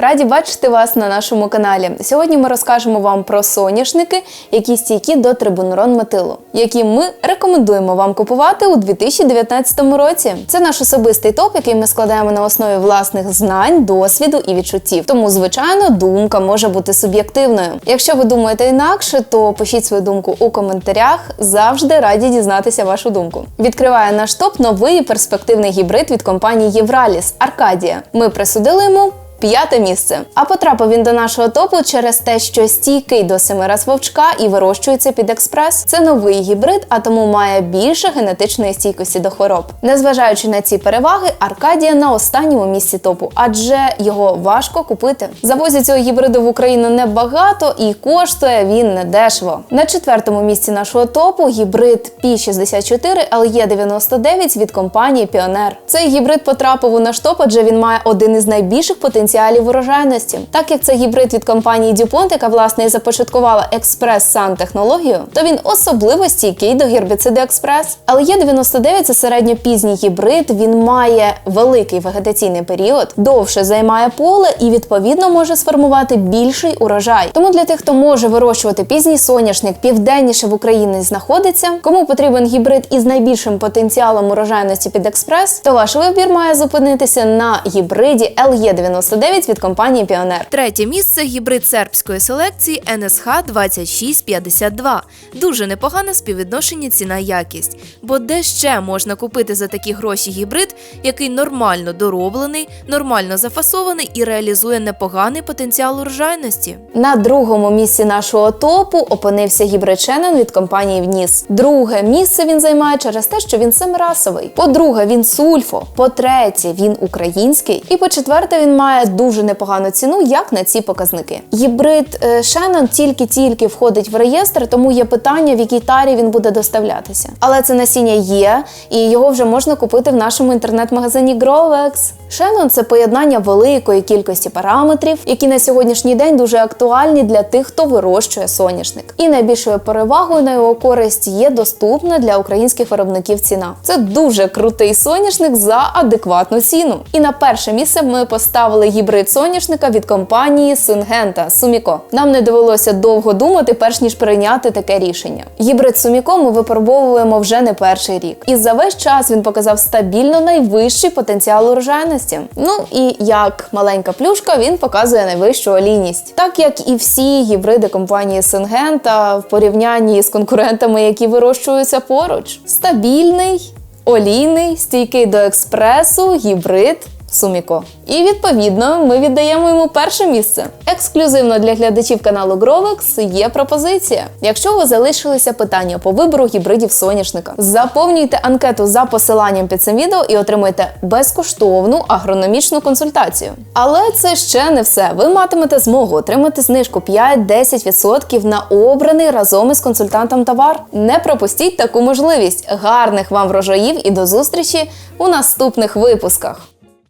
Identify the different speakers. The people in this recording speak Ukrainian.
Speaker 1: Раді бачити вас на нашому каналі. Сьогодні ми розкажемо вам про соняшники, які стійкі до трибунурон метилу, які ми рекомендуємо вам купувати у 2019 році. Це наш особистий топ, який ми складаємо на основі власних знань, досвіду і відчуттів. Тому, звичайно, думка може бути суб'єктивною. Якщо ви думаєте інакше, то пишіть свою думку у коментарях. Завжди раді дізнатися вашу думку. Відкриває наш топ новий перспективний гібрид від компанії Євраліс Аркадія. Ми присудили йому. П'яте місце. А потрапив він до нашого топу через те, що стійкий до семи раз вовчка і вирощується під експрес. Це новий гібрид, а тому має більше генетичної стійкості до хвороб. Незважаючи на ці переваги, Аркадія на останньому місці топу, адже його важко купити. Завозять цього гібриду в Україну небагато і коштує він недешево. На четвертому місці нашого топу гібрид P64 LE99 від компанії Піонер. Цей гібрид потрапив у наш топ, адже він має один із найбільших потенціалів урожайності. Так як це гібрид від компанії DuPont, яка власне і започаткувала експрес-сан технологію, то він особливо стійкий до гербіциду експрес. Але є 99 це середньопізній гібрид. Він має великий вегетаційний період, довше займає поле і відповідно може сформувати більший урожай. Тому для тих, хто може вирощувати пізній соняшник, південніше в Україні знаходиться. Кому потрібен гібрид із найбільшим потенціалом урожайності під експрес, то ваш вибір має зупинитися на гібриді LE99 від компанії Піонер.
Speaker 2: Третє місце гібрид сербської селекції NSH 2652. Дуже непогане співвідношення ціна-якість. Бо де ще можна купити за такі гроші гібрид, який нормально дороблений, нормально зафасований і реалізує непоганий потенціал урожайності.
Speaker 1: На другому місці нашого топу опинився гібрид Шеннон від компанії Вніс. Друге місце він займає через те, що він семирасовий. По-друге, він сульфо. По-третє, він український. І по-четверте, він має дуже непогану ціну, як на ці показники. Гібрид е, Шеннон тільки-тільки входить в реєстр, тому є питання, в якій тарі він буде доставлятися. Але це насіння є, і його вже можна купити в нашому інтернет-магазині Grovex. Шеннон – це поєднання великої кількості параметрів, які на сьогоднішній день дуже актуальні для тих, хто вирощує соняшник. І найбільшою перевагою на його користь є доступна для українських виробників ціна. Це дуже крутий соняшник за адекватну ціну. І на перше місце ми поставили гібрид соняшника від компанії Сингента Суміко. Нам не довелося довго думати, перш ніж прийняти таке рішення. Гібрид Суміко ми випробовуємо вже не перший рік, і за весь час він показав стабільно найвищий потенціал урожайності. Ну і як маленька плюшка, він показує найвищу олійність, так як і всі гібриди компанії Сингента в порівнянні з конкурентами, які вирощуються поруч. Стабільний, олійний, стійкий до експресу, гібрид. Суміко. І відповідно ми віддаємо йому перше місце. Ексклюзивно для глядачів каналу Grovex є пропозиція. Якщо вас залишилися питання по вибору гібридів соняшника, заповнюйте анкету за посиланням під цим відео і отримуйте безкоштовну агрономічну консультацію. Але це ще не все. Ви матимете змогу отримати знижку 5-10% на обраний разом із консультантом товар. Не пропустіть таку можливість. Гарних вам врожаїв і до зустрічі у наступних випусках.